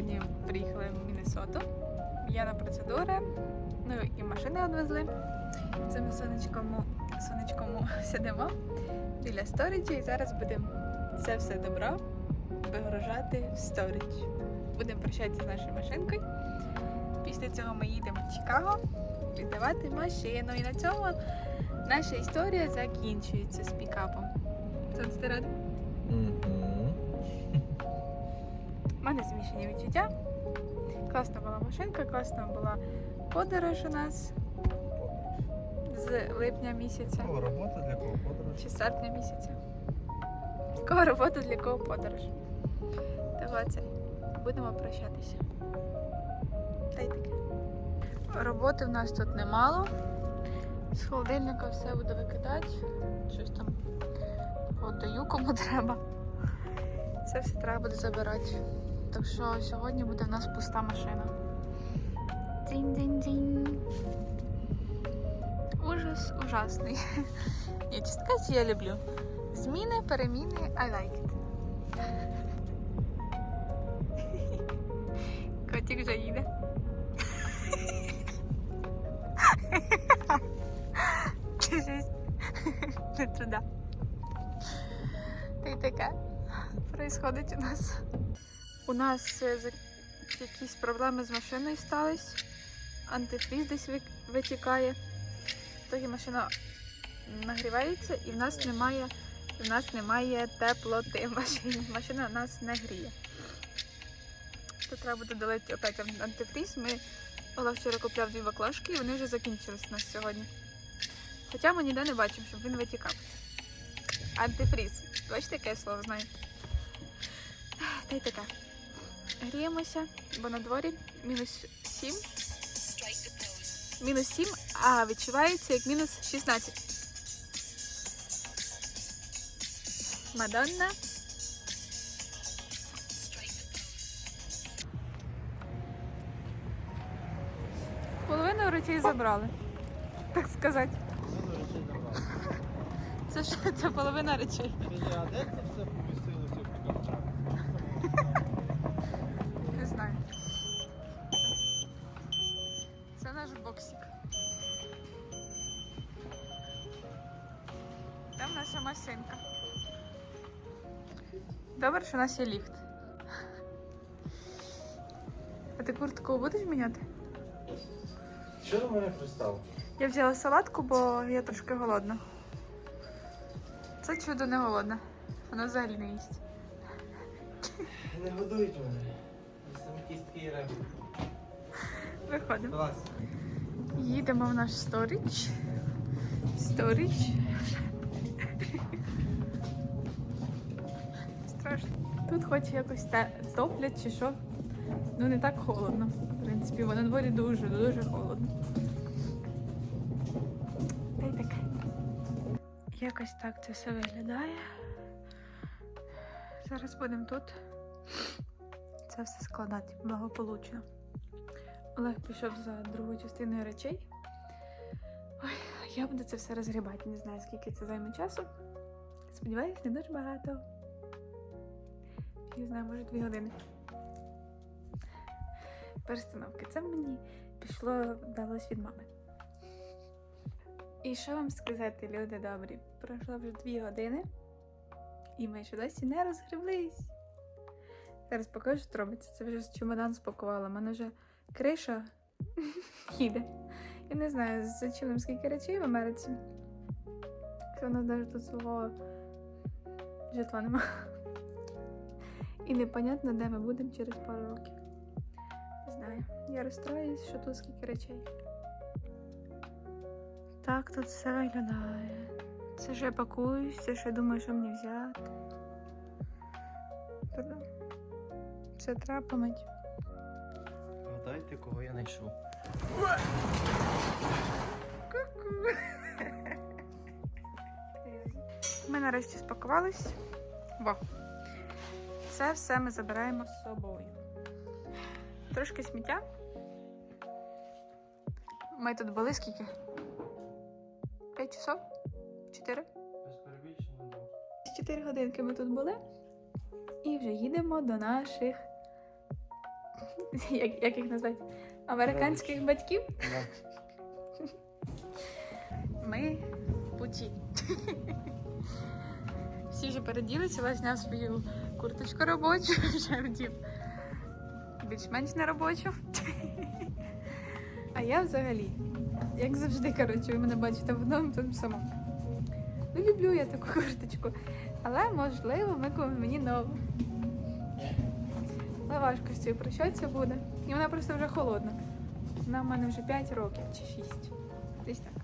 Сьогодні приїхали в Міннесоту. Є на процедури, ну і машини одвезли. Це ми сонечкому сидимо біля сторіджі і зараз будемо це все добро вигружати в сторідж. Будемо прощатися з нашою машинкою. Після цього ми їдемо в Чикаго віддавати машину. І на цьому наша історія закінчується з пікапом. Сонце ти змішані відчуття. Класна була машинка, класна була подорож у нас з липня місяця Кого робота для кого подорож? чи з серпня місяця. Кого робота для кого подорож. Того це. Будемо прощатися. Та й таке. Роботи в нас тут немало. З холодильника все буду викидати. Щось там подаю кому треба. Це все треба буде забирати. Так що сьогодні буде в нас пуста машина. Дзінь-дзінь-дзінь. Ужас ужасний. Ні, чесно кажучи, я люблю. Зміни, переміни, I like it. Котик вже їде. Не туди. Та й таке происходить у нас. У нас е, якісь проблеми з машиною стались. Антифріз десь витікає. Тоді машина нагрівається і в нас немає, в нас немає теплоти в машині. Машина нас не гріє. Тут треба буде долити опять антифріз. Ми Олег вчора купляв дві баклажки і вони вже закінчились у нас сьогодні. Хоча ми ніде не бачимо, щоб він витікав. Антифріз. Бачите, яке слово знаю? Та й таке. Гріємося, бо на дворі мінус 7. Мінус 7, а відчувається як мінус 16. Мадонна. Половину речей забрали. Так сказати. Це ж це половина речей. Це все що у нас є ліфт. А ти куртку будеш міняти? Що до мене пристав? Я взяла салатку, бо я трошки голодна. Це чудо не голодна. Воно взагалі не їсть. Не годують мене. Самі кістки і ребра. Виходимо. Клас. Їдемо в наш сторіч. Сторіч. Тут хоч якось топлять чи що. Ну не так холодно. В принципі, бо на дворі дуже, дуже холодно. Та й таке. Якось так це все виглядає. Зараз будемо тут це все складати благополучно. Олег пішов за другою частиною речей. Ой, я буду це все розгрібати. Не знаю, скільки це займе часу. Сподіваюсь, не дуже багато. Не знаю, може дві години. Перестановки. Це мені пішло, далось від мами. І що вам сказати, люди добрі? Пройшло вже дві години, і ми ще досі не розгріблись. Зараз покажу, що робиться. Це вже чемодан спакувала. У мене вже криша їде. Я не знаю, зачем скільки речей в Америці. Що у нас навіть тут свого житла нема. І непонятно, де ми будемо через пару років. Не знаю. Я розстроююсь, що тут скільки речей. Так тут все виглядає. Це ж я пакуюсь, це ж я думаю, що мені взяти. Та-да. Це треба помити. Гадайте, кого я знайшов. Ми нарешті спакувались. Во. Це все ми забираємо з собою. Трошки сміття. Ми тут були скільки? П'ять часов? Чотири? Без перебільшення двох. Годинки ми тут були. І вже їдемо до наших як, як їх назвати? Американських батьків. Да. Ми в путі. Всі вже переділися, зняв свою курточку робочу, вже більш-менш не робочу. А я взагалі, як завжди, коротше, ви мене бачите в одному тому самому. Ну, люблю я таку курточку. Але можливо, ми мені нову. Але важко з цією прощатися буде. І вона просто вже холодна. Вона в мене вже 5 років чи 6. Десь так.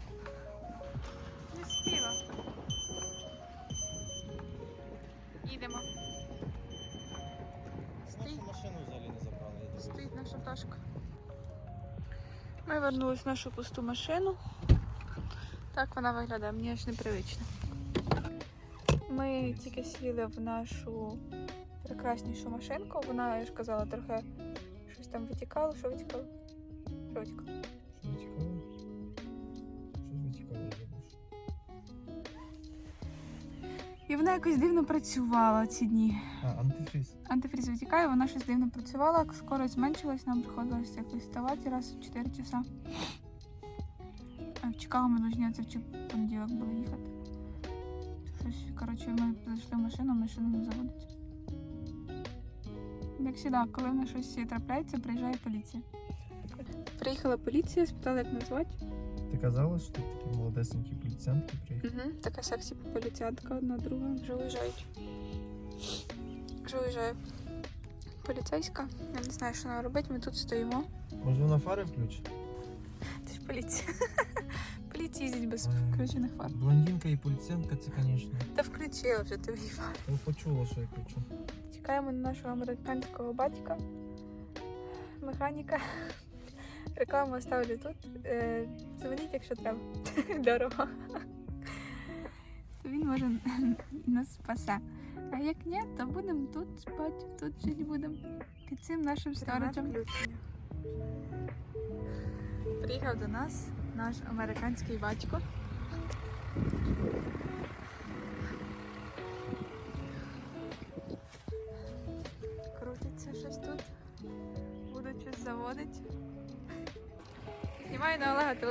Ми в нашу пусту машину. Так вона виглядає, мені аж непривично. Ми тільки сіли в нашу прекраснішу машинку. Вона, я ж казала, трохи щось там витікало? Що витікало? Що витікало? Вона якось дивно працювала ці дні. А, антифриз. Антифріз витікає, вона щось дивно працювала, скорость зменшилась, нам приходилось якось ставати раз в 4 часа. А в Чикаго ми должні це в понеділок було їхати. Щось, коротше, ми зайшли в машину, машина не заводиться. Як завжди, коли на щось трапляється, приїжджає поліція. Приїхала поліція, спитала, як назвати. Ти казала, що тут такі молодесенькі поліціянтки приїхали? Угу. Така сексі поліціянтка одна друга. Вже уїжджають. Вже уїжджає поліцейська. Я не знаю, що вона робить. Ми тут стоїмо. Може вона фари включить? Це ж поліція. Поліція їздить без включених фар. Блондинка і поліціянтка це, звісно. Та включила вже тобі фар. Ви почула, що я кричу. Чекаємо на нашого американського батька, механіка. Рекламу ставлю тут. Е, Дзвоніть, якщо треба. Дорого. Він може нас спасе. А як ні, то будемо тут спати, тут жити будемо. Під цим нашим сторожем. Приїхав до нас наш американський батько.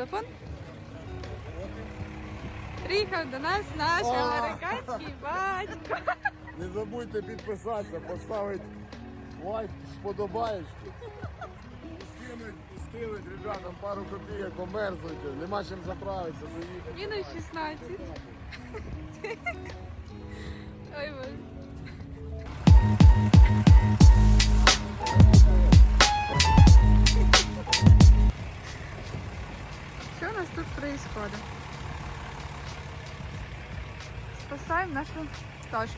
Телефон. Приїхав до нас наш О! американський батько. Не забудьте підписатися, поставити лайк, сподобаєчки. Скинуть, скинуть ребятам пару копійок померзнуть, нема чим заправитися, доїхати. Мінус 16. Ой, боже. Нас тут происходит? Спасаємо нашу пташку.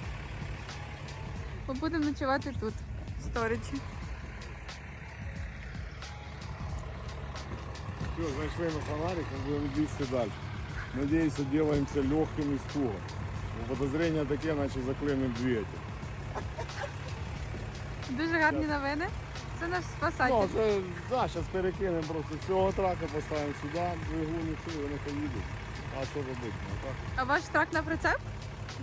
Ми будемо ночувати тут, в сторічі. Все, знайшли на фонарик, ми будемо бігти далі. Надіюся, делаемся легким і туго. Бо Подозрення таке, наче заклинить двигатель. Дуже гарні новини. Це наш спасатель. Ну, це, да, зараз перекинемо просто з цього трака, поставимо сюди, двигун і вони поїдуть. А що робити? Ну, так? А ваш трак на прицеп?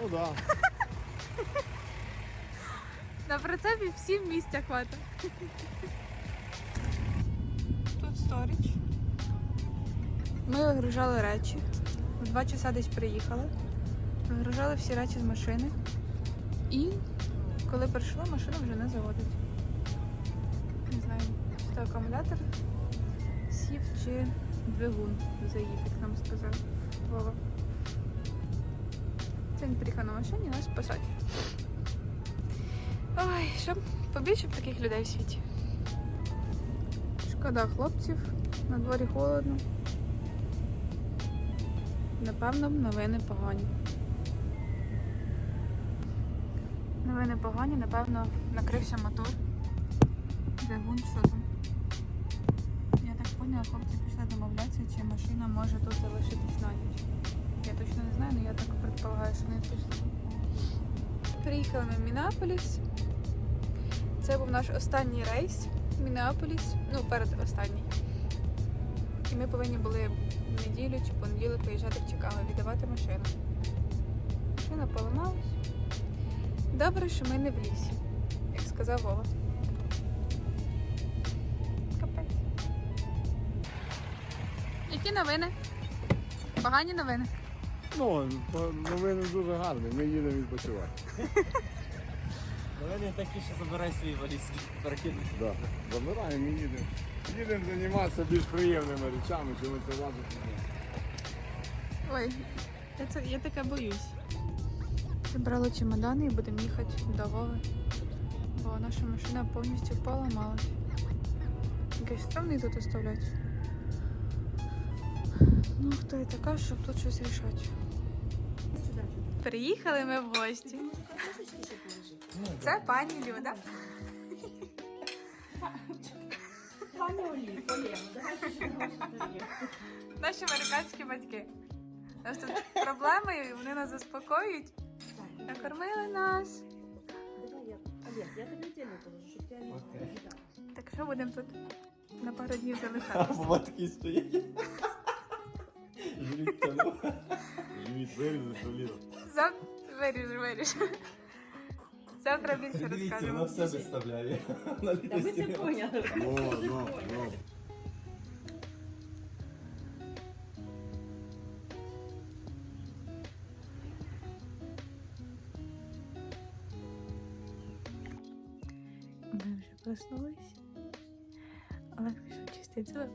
Ну так. Да. На прицепі всім місця хватить. Тут сторіч. Ми вигружали речі. В два часа десь приїхали. Вигружали всі речі з машини. І коли прийшла, машина вже не заводить. Акумулятор сів чи двигун заїв, як нам сказав Вова. Це він приїхав на машині нас спасати. Ой, щоб побільше б таких людей в світі. Шкода хлопців, на дворі холодно. Напевно, новини погані. Новини погані, напевно, накрився мотор. Двигун, що там? Поняла, хлопці пішли домовлятися, чи машина може тут залишитись на ніч. Я точно не знаю, але я так предполагаю, що не пішли. Приїхали ми в Мінеаполіс. Це був наш останній рейс в Мінеаполіс, ну перед останній. І ми повинні були в неділю чи понеділок поїжджати в Чикаго, віддавати машину. Машина поламалась. Добре, що ми не в лісі, як сказав Вова. Які новини? Погані новини. Ну, новини дуже гарні, ми їдемо відпочивати. Давай такі, що забирай свої валізки. Перекинь. Да. Забираємо і їдемо. Їдемо займатися більш приємними речами, чим це важить. Ой, я, це, я таке боюсь. Зібрали чемодани і будемо їхати до Вови. Бо наша машина повністю поламалась. Якийсь стрімний тут оставляти. Ну, хто я така, щоб тут щось рішати. Приїхали ми в гості. Це пані Люда. Пане Олі. Наші американські батьки. У нас тут проблеми, і вони нас заспокоюють. Накормили нас. Я, тобі віддільно положу, щоб ти не Так що будемо тут на пару днів залишатися. Бува такий стоїть. Жріть тому. Живіть, вирізати, соліно. Зав... Виріж, виріж. Завтра більше Дивіться, розкажемо. вона все виставляє. На Та ми це літості. поняли. Ну, ну, ну. Ми вже проснулись. Олег пішов чистити зуби.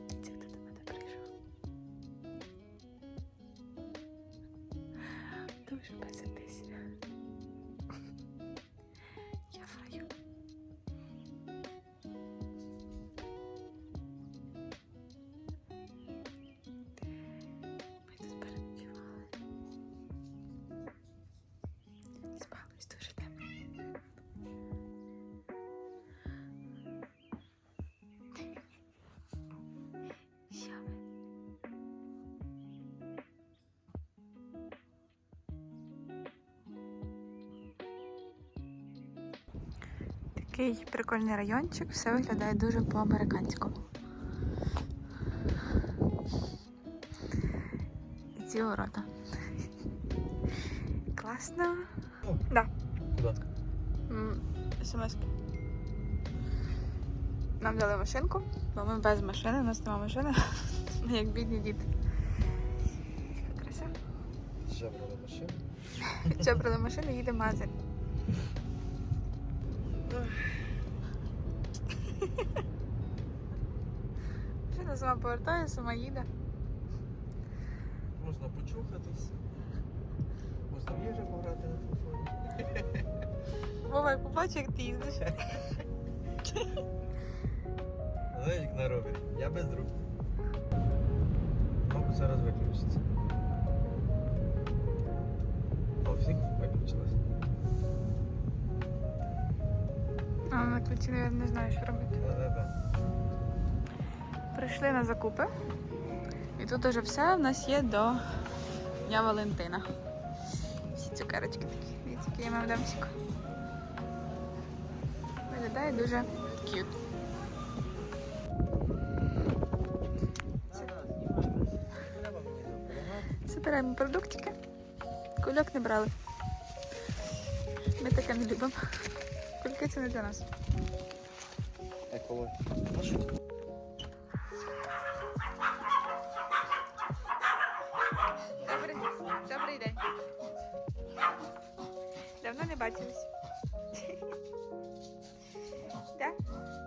Такий прикольний райончик, все виглядає дуже по-американському. І ці ворота. Класно. Да. Куди? М, СМС. Нам дали машинку, бо ми без машини, у нас немає машини. Ми як бідні діти. Така краса. Ще брали машину. Що брали машину, їде в Машина сама повертає, сама їде. Можна почухатись. Можна в їжу пограти на телефоні. Вова, побачу, як ти їздиш. Знаєш, як на ровері. Я без рук. Мабуть, зараз виключиться. О, всіх виключилось. А ключі, я не знаю, що робити. Прийшли на закупи. І тут уже все в нас є до Дня Валентина. Всі цукерочки такі. Дивіться, який я мемдемсик. Виглядає дуже к'ют. Мені продуктики. Кульок не брали. Ми таке не любимо. Це не для нас. Екологія. Добрий, добрий день. Давно не бачились. Так?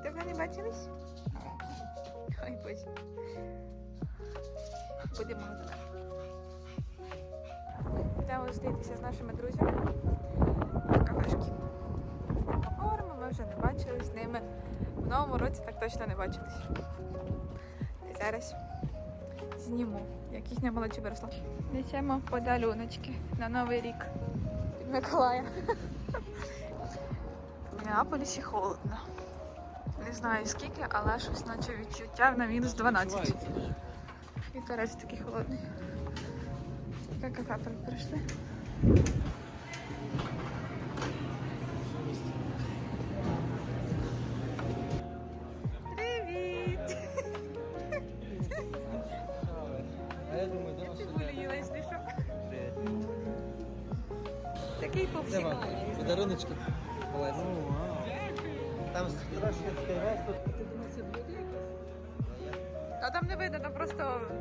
Давно не бачились? Ой, боже. Будемо готувати. Йдемо зустрітися з нашими друзями бачились з ними. В новому році так точно не бачились. І зараз зніму, як їхня молодь виросла. Несемо подаруночки на Новий рік від Миколая. В Неаполісі холодно. Не знаю скільки, але щось наче відчуття на мінус 12. І Вітерець такий холодний. Таке кафе прийшли.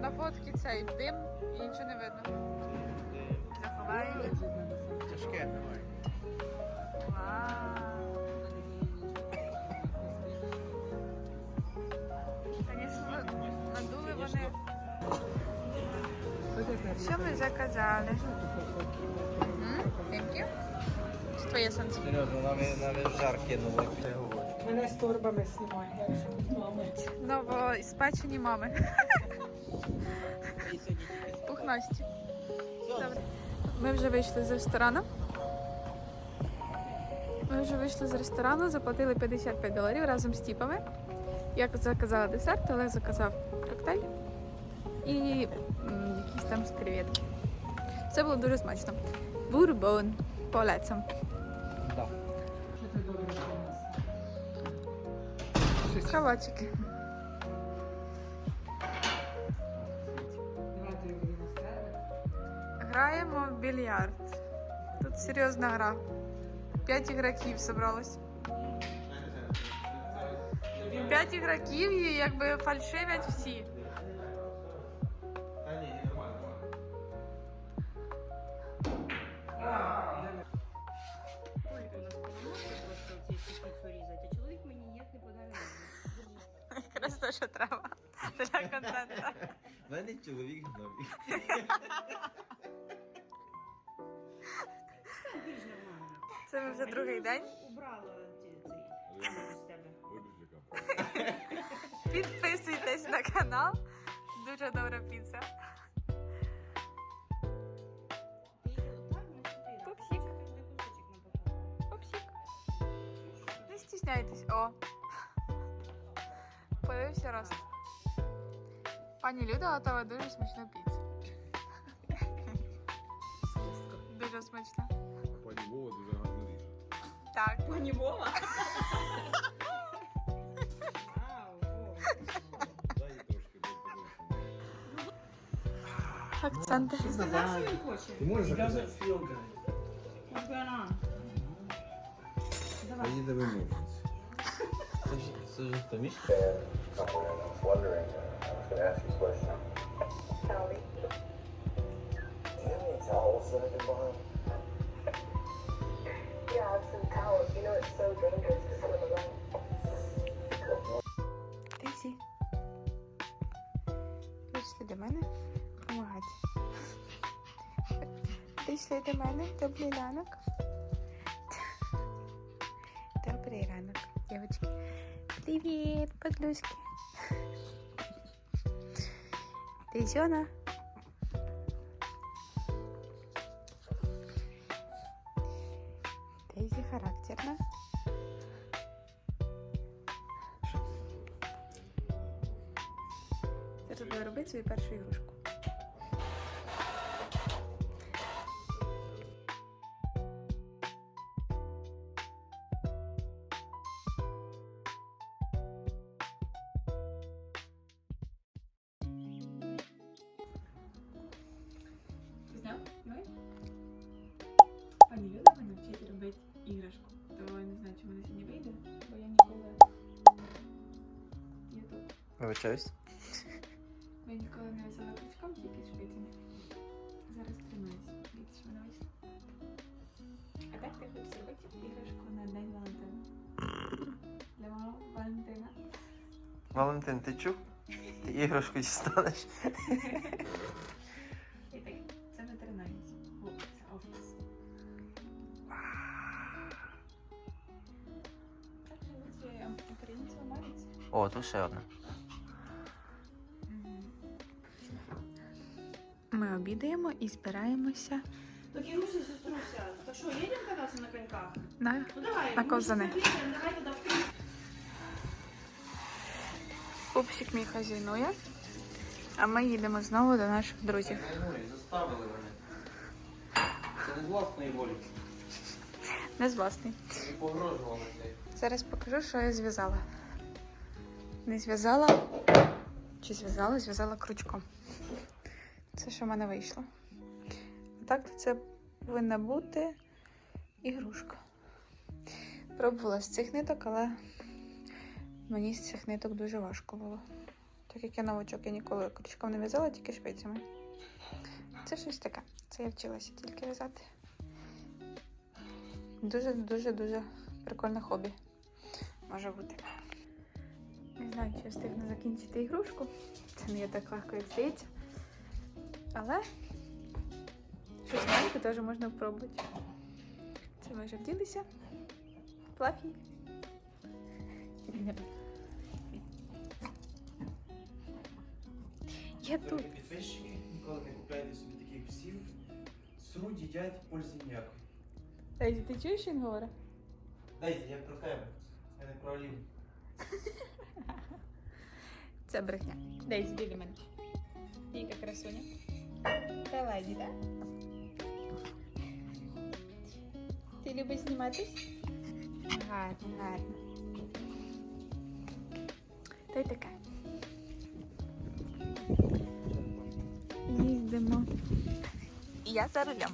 На фотці цей дим і нічого не видно. Заховаємо. Тяжке немає. Вау. Звісно, надули вони. Що ми заказали? You. Це твоє сонце. Серйозно, навіть, навіть жар кинули. Мене з торбами знімає, якщо мами. Новоіспечені мами. Добре. Ми вже вийшли з ресторану. Ми вже вийшли з ресторану, заплатили 55 доларів разом з тіпами. Я заказала десерт, Олег заказав коктейль і якісь там креветки. Це було дуже смачно. Бурбон добре принесла? Кавачики. Граємо в більярд. Тут серйозна гра. П'ять ігроків зібралось. П'ять ігроків і якби фальшивять всі. Та ні, нормально. Ольга у нас поламався просто цей піцу різати, а чоловік мені ніяк не подарував. Якраз те, що треба для контенту. В мене чоловік гномі. Це ми вже другий день. Убрала ці- цей з тебе. Підписуйтесь на канал. Дуже добра піца. Пупсик. Не стісняйтесь. О. Появився рост. Пані Люда готова дуже смачну піцу. Дуже смачно. Пані Вова дуже. Так. Пані Вова. Дай трошки подивитися. Акценти. Сказав, що він хоче? Ти можеш заказати? What's going on? Давай. Поїде вимовчись. Це ж. Tell me. Do you have towels that I can borrow? Тисі. Прийшли до мене допомагати. Прийшли до мене. Добрий ранок. Добрий ранок, дівчатки. Привіт, подлюськи. Ти Зьона? Дейзі характерна. Зараз буду робити свою першу ігрушку. Зняв? Давай. Пані Люда мене вчить робити іграшку. То я не знаю, чи вона сьогодні вийде, бо я ніколи Ютуб. Вибачаюсь. А так ти хочеш зробити іграшку на День Валентина. Для мого Валентина. Валентин, ти чув? Ти іграшку дістанеш? І так, це тренуємося. О, це офіс. Так живуть українці в Америці. О, тут ще одна. Ми обідаємо і збираємося Так, Іруся, сеструся, так що, їдемо кататися на коньках? на Ну давай, На ми ковзани. Давай туди в пупсик мій хазяйнує. А ми їдемо знову до наших друзів. Заставили мене. Це не з власної волі. Не з. Мені погрожували. Зараз покажу, що я зв'язала. Не зв'язала. Чи зв'язала? Зв'язала крючком. Це що в мене вийшло. Так, то це повинна бути ігрушка. Пробувала з цих ниток, але мені з цих ниток дуже важко було. Так як я новачок, я ніколи крючком не в'язала, тільки шпицями. Це щось таке. Це я вчилася тільки в'язати. Дуже, дуже, дуже прикольне хобі. Може бути. Не знаю, чи встигну закінчити ігрушку. Це не є так легко, як здається. Але новеньке теж можна спробувати. Це ми вже вділися. Флафі. Я тут. Підписчики, ніколи не купляйте собі таких псів. Сруть, їдять, пользі ніякої. Ей, ти чуєш, що він говорить? Дайте, я про тебе. Я не про Аліну. Це брехня. Дейзі, біля мене. Яка красуня. Та леді, так? Ти любиш зніматись? Гарно, гарно. Та й таке. Їздимо. І я за рулем.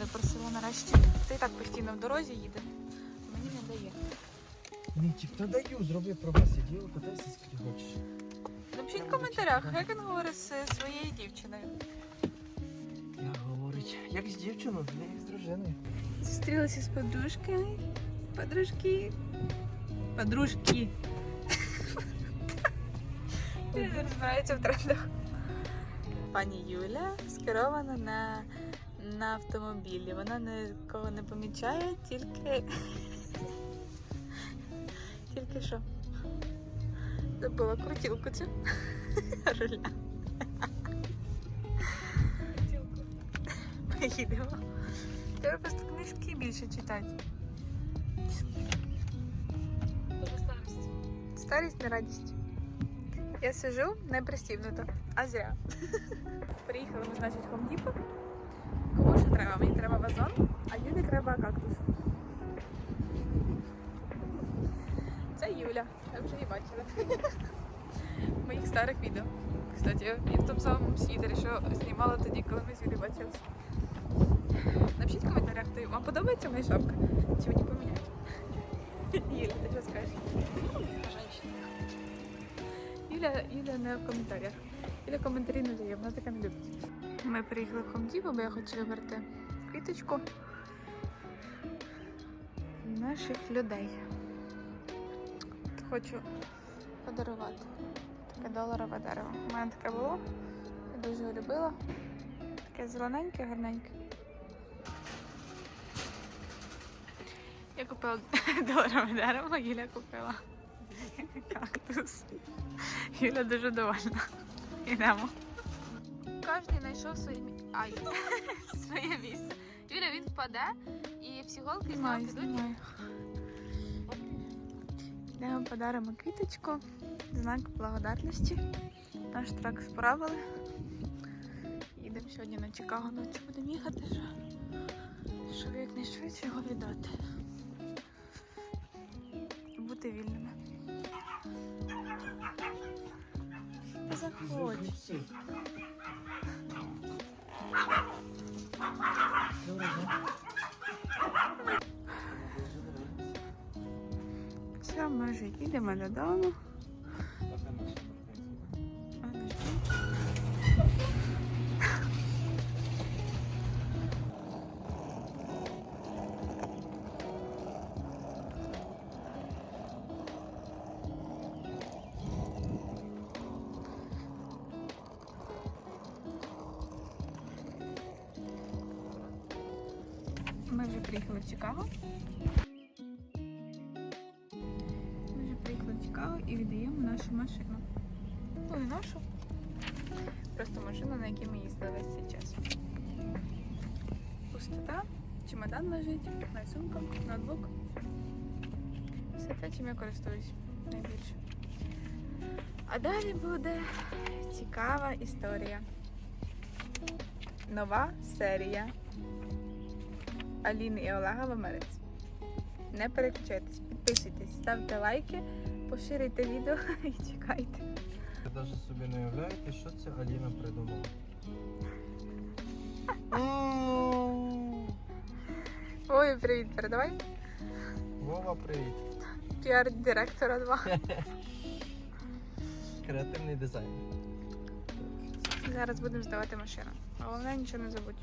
Випросила нарешті. Ти так постійно в дорозі їде. Мені не дає. Нічик, та даю, зроби права, сиділа, катайся скільки хочеш. Напишіть в коментарях, як він говорить з своєю дівчиною. Я говорить, як з дівчиною, не як з дружиною. Зустрілася з подружками. Подружки. Подружки. Розбирається в трендах. Пані Юля скерована на, на автомобілі. Вона нікого не помічає, тільки. Тільки що. Забула крутілку цю. Руля. Поїдемо. Треба просто книжки більше читати. Старість не радість. Я сижу не пристібнуто, а зря. Приїхали ми, значить, в Кому що треба? Мені треба вазон, а Юлі треба кактус. Це Юля, ви вже її бачили. Моїх старих відео. Кстати, і в тому самому світері, що знімала тоді, коли ми з Юлі бачилися. Напишіть в коментарях, хто вам подобається моя шапка? Чи мені поміняти? Юля, ти що скажеш? Юля, Юля не в коментарях. Юля коментарі не дає, вона таке не любить. Ми приїхали в Хомдіву, бо я хочу вибрати квіточку наших людей. Хочу подарувати таке доларове дерево. У мене таке було. Я дуже його любила. Таке зелененьке, гарненьке. Я купила доларове дерево, Юля купила кактус. Юля дуже довольна. Йдемо. Кожен знайшов своє місце. Ай, своє місце. Юля, він впаде і всі голки знову підуть. Йдемо подаримо квіточку. Знак благодарності. Наш трак справили. Їдемо сьогодні на Чикаго ночі будемо їхати, щоб якнайшвидше його віддати. Бути вільними. Заходь. Все, ми вже їдемо додому. Ми вже приїхали в Чикаго. Ми вже приїхали в Чикаго і віддаємо нашу машину. Ну, не нашу. Просто машину, на якій ми їздили весь цей час. Пустота, чемодан лежить, моя сумка, ноутбук. Все те, чим я користуюсь найбільше. А далі буде цікава історія. Нова серія Аліни і Олега в Америці. Не переключайтесь, підписуйтесь, ставте лайки, поширюйте відео і чекайте. Ви навіть собі не уявляєте, що це Аліна придумала. Ой, привіт, передавай. Вова, привіт. Піар-директора 2. креативний дизайн. Зараз будемо здавати машину. Головне нічого не забудь.